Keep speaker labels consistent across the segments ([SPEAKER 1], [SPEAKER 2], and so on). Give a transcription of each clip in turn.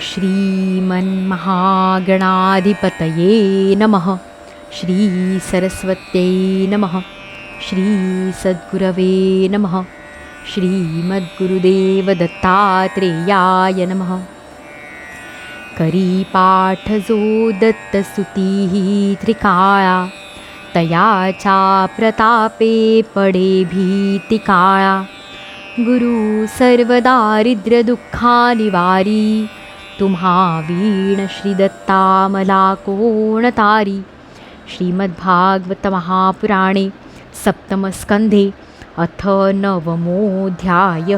[SPEAKER 1] श्रीमन्महागणाधिपतये नमः। श्रीसरस्वत्यै नमः। श्रीसद्गुरवे नमः। श्रीमद्गुरुदेवदत्तात्रेयाय नमः। करीपाठ जो दत्तस्तुतीः त्रिकाळा तयाचा प्रतापे पडे भीतिकाळा गुरु सर्वदारिद्र्यदुःखानिवारी तुम्हा वीण श्रीदत्ता मला कोण तारी श्रीमद्भागवत महापुराणे सप्तमस्कंधे अथ नवमोध्याय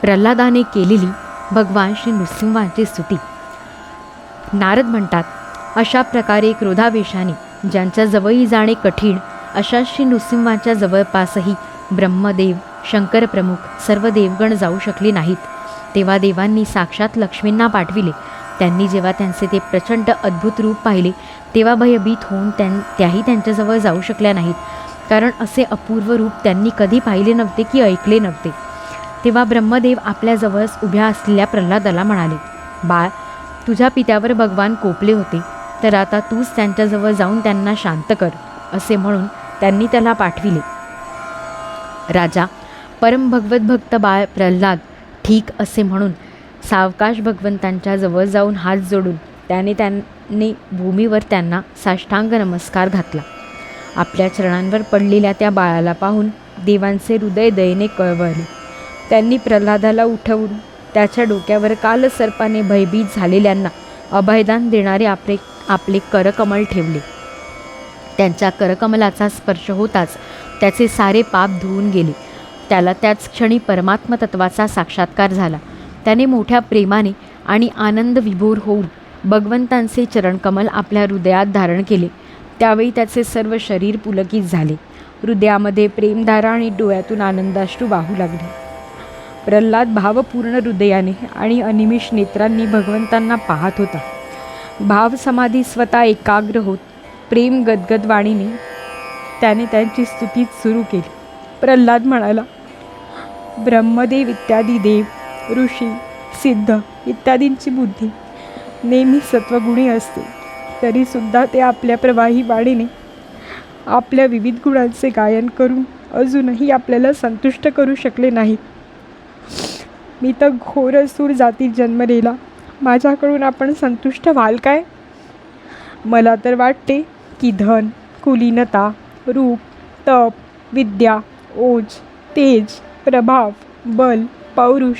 [SPEAKER 1] प्रल्हादाने केलेली भगवान श्री नृसिंहाची स्तुती. नारद म्हणतात अशा प्रकारे क्रोधावेशाने ज्यांच्या जवळी जाणे कठीण अशा श्री नृसिंहाच्या जवळपासही ब्रह्मदेव शंकरप्रमुख सर्व देवगण जाऊ शकले नाहीत. तेव्हा देवांनी साक्षात लक्ष्मींना पाठविले. त्यांनी जेव्हा त्यांचे ते प्रचंड अद्भुत रूप पाहिले तेव्हा भयभीत होऊन त्यां त्याही त्यांच्याजवळ जाऊ शकल्या नाहीत. कारण असे अपूर्व रूप त्यांनी कधी पाहिले नव्हते की ऐकले नव्हते. तेव्हा ब्रह्मदेव आपल्याजवळच उभ्या असलेल्या प्रल्हादाला म्हणाले बाळ तुझ्या पित्यावर भगवान कोपले होते तर आता तूच त्यांच्याजवळ जाऊन त्यांना शांत कर असे म्हणून त्यांनी त्याला पाठविले. राजा परमभगवत भक्त बाळ प्रल्हाद ठीक असे म्हणून सावकाश भगवंतांच्या जवळ जाऊन हात जोडून त्याने त्यांनी भूमीवर त्यांना साष्टांग नमस्कार घातला. आपल्या चरणांवर पडलेल्या त्या बाळाला पाहून देवांचे हृदय दयेने कळवळले त्यांनी प्रल्हादाला उठवून त्याच्या डोक्यावर कालसर्पाने भयभीत झालेल्यांना अभयदान देणारे आपले आपले करकमल ठेवले. त्यांच्या करकमलाचा स्पर्श होताच त्याचे सारे पाप धुवून गेले. त्याला त्याच क्षणी परमात्मतत्वाचा साक्षात्कार झाला. त्याने मोठ्या प्रेमाने आणि आनंद विभोर होऊन भगवंतांचे चरणकमल आपल्या हृदयात धारण केले. त्यावेळी त्याचे सर्व शरीर पुलकित झाले. हृदयामध्ये प्रेमधारा आणि डोळ्यातून आनंदाश्रू वाहू लागले. प्रल्हाद भावपूर्ण हृदयाने आणि अनिमिष नेत्रांनी भगवंतांना पाहत होता. भाव समाधी स्वतः एकाग्र होत प्रेम गदगद वाणीने त्याने त्यांची स्तुती सुरू केली. प्रल्हाद म्हणाला ब्रह्मदेव इत्यादी देव ऋषी सिद्ध इत्यादींची बुद्धी नेहमी सत्वगुणी असते. तरीसुद्धा ते आपल्या प्रवाही वाणीने आपल्या विविध गुणांचे गायन करून अजूनही आपल्याला संतुष्ट करू शकले नाही मी तर घोर सूर जातीत जन्मलेला माझ्याकडून आपण संतुष्ट व्हाल काय? मला तर वाटते की धन कुलीनता रूप तप विद्या ओज तेज प्रभाव बल पौरुष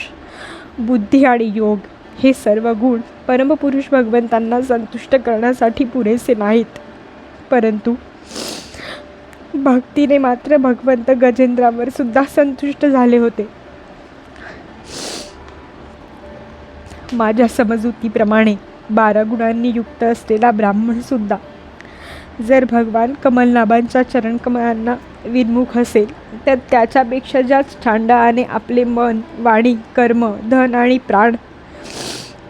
[SPEAKER 1] बुद्धी आणि योग हे सर्व गुण परमपुरुष भगवंतांना संतुष्ट करण्यासाठी पुरेसे नाहीत. परंतु भक्तीने मात्र भगवंत गजेंद्रावर सुद्धा संतुष्ट झाले होते. माझ्या समजुतीप्रमाणे बारा गुणांनी युक्त असलेला ब्राह्मणसुद्धा जर भगवान कमलनाभांच्या चरणकमळांना विन्मुख असेल तर त्याच्यापेक्षा ज्याच आणि आपले मन वाणी कर्म धन आणि प्राण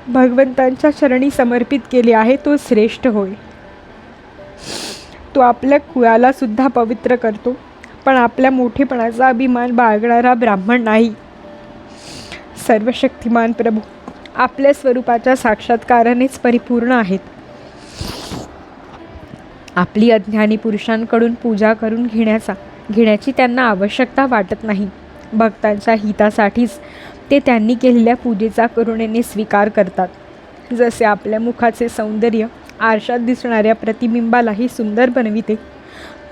[SPEAKER 1] भगवंतांच्या शरणी समर्पित केले आहे तो श्रेष्ठ होय. तो आपल्या कुळाला सुद्धा पवित्र करतो पण आपल्या मोठेपणाचा अभिमान बाळगणारा ब्राह्मण नाही. सर्वशक्तिमान प्रभू आपल्या स्वरूपाच्या साक्षात्कारानेच परिपूर्ण आहेत. आपली अज्ञानी पुरुषांकडून पूजा करून घेण्याचा घेण्याची त्यांना आवश्यकता वाटत नाही. भक्तांच्या हितासाठीच ते त्यांनी केलेल्या पूजेचा करुणेने स्वीकार करतात. जसे आपल्या मुखाचे सौंदर्य आरशात दिसणाऱ्या प्रतिबिंबालाही सुंदर बनविते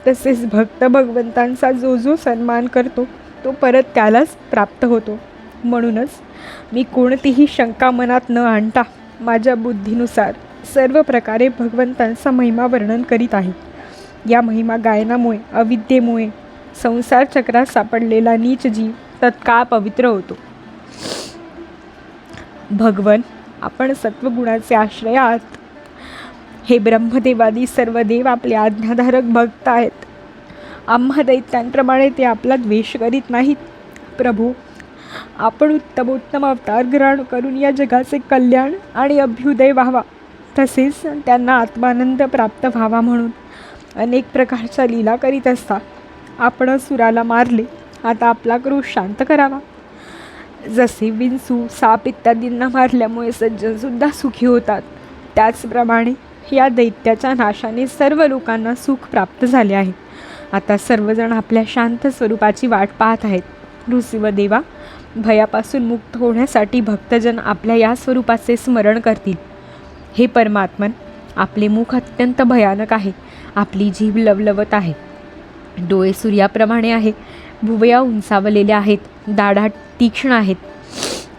[SPEAKER 1] तसेच भक्त भगवंतांचा जो जो सन्मान करतो तो परत त्यालाच प्राप्त होतो. म्हणूनच मी कोणतीही शंका मनात न आणता माझ्या बुद्धीनुसार सर्व प्रकारे भगवंतांचा महिमा वर्णन करीत आहे. या महिमा गायनामुळे अविद्येमुळे संसार चक्रात सापडलेला नीच जीव तत्काळ पवित्र होतो. भगवन आपण सत्वगुणाचे आश्रय आहात. हे ब्रह्मदेवादी सर्व देव आपले आज्ञाधारक भक्त आहेत. आम्हा दैत्यांप्रमाणे ते आपला द्वेष करीत नाहीत. प्रभू आपण उत्तमोत्तम अवतार ग्रहण करून या जगाचे कल्याण आणि अभ्युदय व्हावा. तसेच त्यांना आत्मानंद प्राप्त व्हावा म्हणून अनेक प्रकारच्या लीला करीत असतात आपण सुराला मारले. आता आपला क्रोध शांत करावा.
[SPEAKER 2] जसे विंचू साप इत्यादींना मारल्यामुळे सज्जनसुद्धा सुखी होतात. त्याचप्रमाणे या दैत्याच्या नाशाने सर्व लोकांना सुख प्राप्त झाले आहे. आता सर्वजण आपल्या शांत स्वरूपाची वाट पाहत आहेत. ऋषी देवा भयापासून मुक्त होण्यासाठी भक्तजन आपल्या या स्वरूपाचे स्मरण करतील. हे परमात्मन आपले मुख अत्यंत भयानक आहे. आपली जीभ लवलवत आहे. डोळे सूर्याप्रमाणे आहे. भुवया उंचावलेल्या आहेत. दाढा तीक्ष्ण आहेत.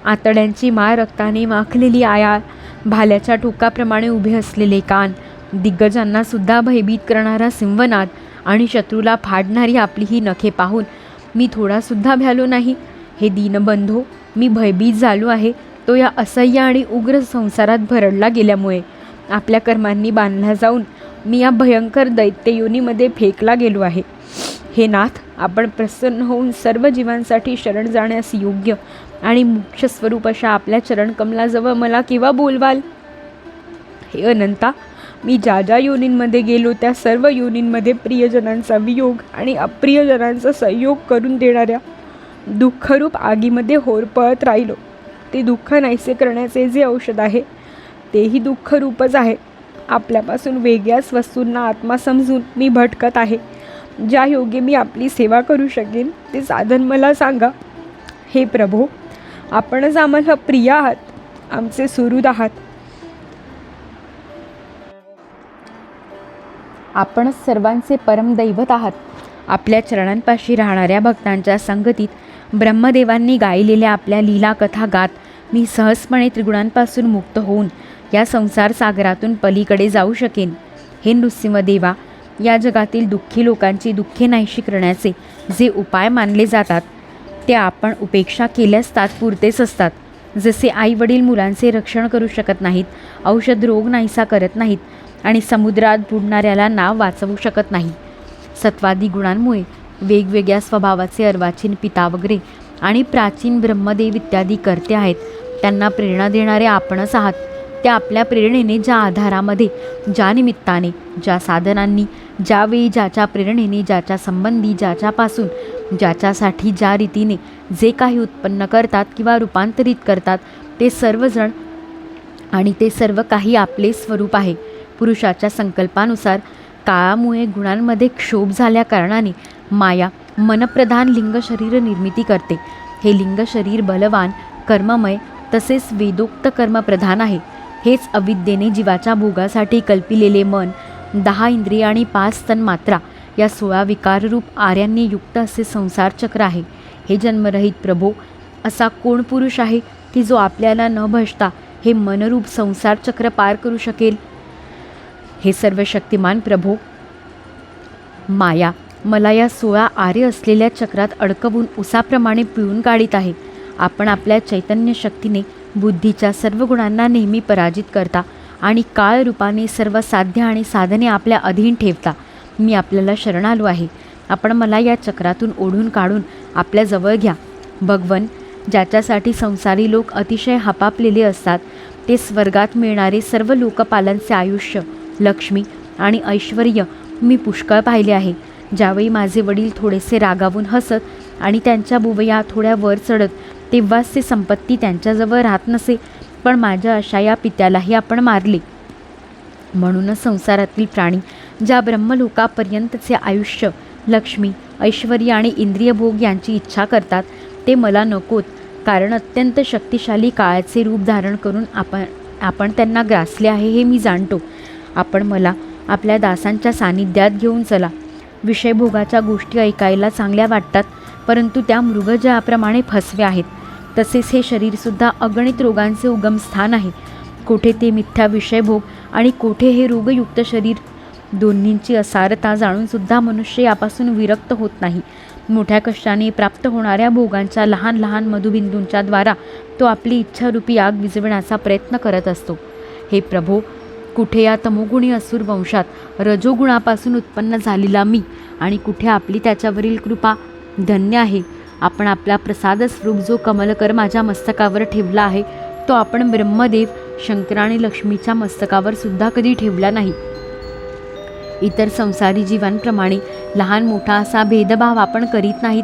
[SPEAKER 2] आतड्यांची माळ रक्ताने माखलेली आया भाल्याच्या टोकाप्रमाणे उभे असलेले कान दिग्गजांना सुद्धा भयभीत करणारा सिंहनाद आणि शत्रूला फाडणारी आपली ही नखे पाहून मी थोडासुद्धा भ्यालो नाही. हे दीनबंधो मी भयभीत झालो आहे. तो या असह्य आणि उग्र संसारात भरडला गेल्यामुळे आपल्या कर्मांनी बांधला जाऊन मी या भयंकर दैत्य योनीमध्ये फेकला गेलो आहे. हे नाथ आपण प्रसन्न होऊन सर्व जीवांसाठी शरण जाण्यास योग्य आणि मुख्य स्वरूप अशा आपल्या चरणकमलाजवळ मला केव्हा बोलवाल? हे अनंता मी ज्या ज्या योनींमध्ये गेलो त्या सर्व योनींमध्ये प्रियजनांचा वियोग आणि अप्रियजनांचा संयोग करून देणाऱ्या दुःखरूप आगीमध्ये होरपळत राहिलो. ते दुःख नाहीसे करण्याचे जे औषध आहे तेही दुःखरूपच आहे. आपल्यापासून वेगळ्याच वस्तूंना आत्मा समजून मी भटकत आहे. ज्या योगे मी आपली सेवा करू शकेन ते साधन मला सांगा. हे प्रभो आपणच आम्हाला प्रिय आहात आमचे सुहृद आहात.
[SPEAKER 1] आपणच सर्वांचे परमदैवत आहात. आपल्या चरणांपाशी राहणाऱ्या भक्तांच्या संगतीत ब्रह्मदेवांनी गायलेल्या आपल्या लीला कथा गात मी सहजपणे त्रिगुणांपासून मुक्त होऊन या संसार सागरातून पलीकडे जाऊ शकेन. हे नृसिंहदेवा या जगातील दुःखी लोकांची दुःखे नाहीशी करण्याचे जे उपाय मानले जातात ते आपण उपेक्षा केल्यास तात्पुरतेच असतात. जसे आई वडील मुलांचे रक्षण करू शकत नाहीत औषध रोग नाहीसा करत नाहीत आणि समुद्रात बुडणाऱ्याला नाव वाचवू शकत नाही. सत्वादी गुणांमुळे वेगवेगळ्या स्वभावाचे अर्वाचीन पिता वगैरे आणि प्राचीन ब्रह्मदेव इत्यादी करते आहेत. त्यांना प्रेरणा देणारे आपणच आहात. त्या आपल्या प्रेरणेने ज्या आधारामध्ये ज्या निमित्ताने ज्या साधनांनी ज्यावेळी ज्याच्या प्रेरणेने ज्याच्या संबंधी ज्याच्यापासून ज्याच्यासाठी ज्या रीतीने जे काही उत्पन्न करतात किंवा रूपांतरित करतात ते सर्वजण आणि ते सर्व काही आपले स्वरूप आहे. पुरुषाच्या संकल्पानुसार काळामुळे गुणांमध्ये क्षोभ झाल्या कारणाने माया मनप्रधान लिंग शरीर निर्मिती करते. हे लिंग शरीर बलवान कर्ममय तसेच वेदोक्त कर्मप्रधान आहे. हेच अविद्येने जीवाच्या भोगासाठी कल्पिलेले मन दहा इंद्रिय आणि पाच तन मात्रा या सोळा विकाररूप आर्यांनी युक्त असे संसार चक्र आहे. हे जन्मरहित प्रभो असा कोण पुरुष आहे की जो आपल्याला न भजता हे मनरूप संसार चक्र पार करू शकेल? हे सर्व शक्तिमान प्रभो माया मला या सोळा आर्य असलेल्या चक्रात अडकवून उसाप्रमाणे पिळून काढीत आहे. आपण आपल्या चैतन्य शक्तीने बुद्धीच्या सर्व गुणांना नेहमी पराजित करता आणि काळ रूपाने सर्व साध्य आणि साधने आपल्या अधीन ठेवता. मी आपल्याला शरण आलो आहे. आपण मला या चक्रातून ओढून काढून आपल्याजवळ घ्या. भगवन ज्याच्यासाठी संसारी लोक अतिशय हापापलेले असतात ते स्वर्गात मिळणारे सर्व लोकपालांचे आयुष्य लक्ष्मी आणि ऐश्वर मी पुष्कळ पाहिले आहे. ज्यावेळी माझे वडील थोडेसे रागावून हसत आणि त्यांच्या बुवया थोड्या वर चढत तेव्हाच ते संपत्ती त्यांच्याजवळ राहत नसे पण माझ्या अशा या पित्यालाही आपण मारले. म्हणूनच संसारातील प्राणी ज्या ब्रह्मलोकापर्यंतचे आयुष्य लक्ष्मी ऐश्वर आणि इंद्रिय भोग यांची इच्छा करतात ते मला नकोत कारण अत्यंत शक्तिशाली काळाचे रूप धारण करून आपण आपण त्यांना ग्रासले आहे हे मी जाणतो. आपण मला आपल्या दासांच्या सानिध्यात घेऊन चला. विषयभोगाच्या गोष्टी ऐकायला चांगल्या वाटतात परंतु त्या मृगजयाप्रमाणे फसवे आहेत. तसेच हे शरीरसुद्धा अगणित रोगांचे उगमस्थान आहे. कोठे ते मिथ्या विषयभोग आणि कोठे हे रोगयुक्त शरीर दोन्हींची असारता जाणूनसुद्धा मनुष्य यापासून विरक्त होत नाही. मोठ्या कष्टाने प्राप्त होणाऱ्या भोगांच्या लहान लहान मधुबिंदूंच्या द्वारा तो आपली इच्छारूपी आग विझविण्याचा प्रयत्न करत असतो. हे प्रभो कुठे या तमोगुणी असुर वंशात रजोगुणापासून उत्पन्न झालेला मी आणि कुठे आपली त्याच्यावरील कृपा धन्य आहे. आपण आपला प्रसाद स्वरूप जो कमलकर माझ्या मस्तकावर ठेवला आहे तो आपण ब्रह्मदेव शंकर आणि लक्ष्मीच्या मस्तकावर सुद्धा कधी ठेवला नाही. इतर संसारी जीवांप्रमाणे लहान मोठा असा भेदभाव आपण करीत नाहीत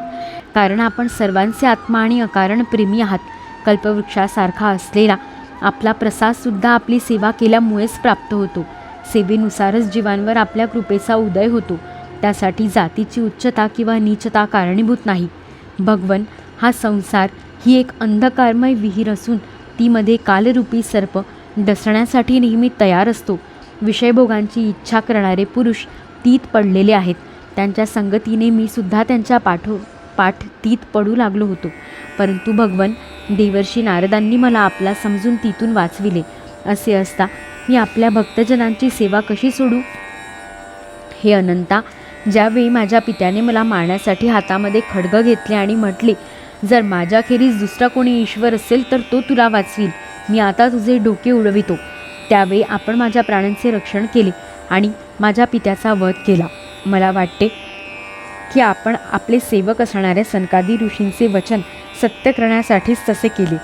[SPEAKER 1] कारण आपण सर्वांचे आत्मा आणि अकारण प्रेमी आहात. कल्पवृक्षासारखा असलेला आपला प्रसादसुद्धा आपली सेवा केल्यामुळेच प्राप्त होतो. सेवेनुसारच जीवांवर आपल्या कृपेचा उदय होतो. त्यासाठी जातीची उच्चता किंवा नीचता कारणीभूत नाही. भगवन हा संसार ही एक अंधकारमय विहीर असून तीमध्ये कालरूपी सर्प डसण्यासाठी नेहमी तयार असतो. विषयभोगांची इच्छा करणारे पुरुष तीत पडलेले आहेत. त्यांच्या संगतीने मी सुद्धा त्यांच्या पाठो पाठ तीत पडू लागलो होतो. परंतु भगवन देवर्षी नारदांनी मला आपला समजून तिथून वाचविले. असे असता मी आपल्या भक्तजनांची सेवा कशी सोडू? हे अनंता ज्यावेळी माझ्या पित्याने मला मारण्यासाठी हातामध्ये खडगं घेतले आणि म्हटले जर माझ्याखेरीज दुसरा कोणी ईश्वर असेल तर तो तुला वाचवील. मी आता तुझे डोके उडवितो. त्यावेळी आपण माझ्या प्राण्यांचे रक्षण केले आणि माझ्या पित्याचा वध केला. मला वाटते की आपण आपले सेवक असणाऱ्या सनकादी ऋषींचे वचन सत्य करण्यासाठीच तसे केले.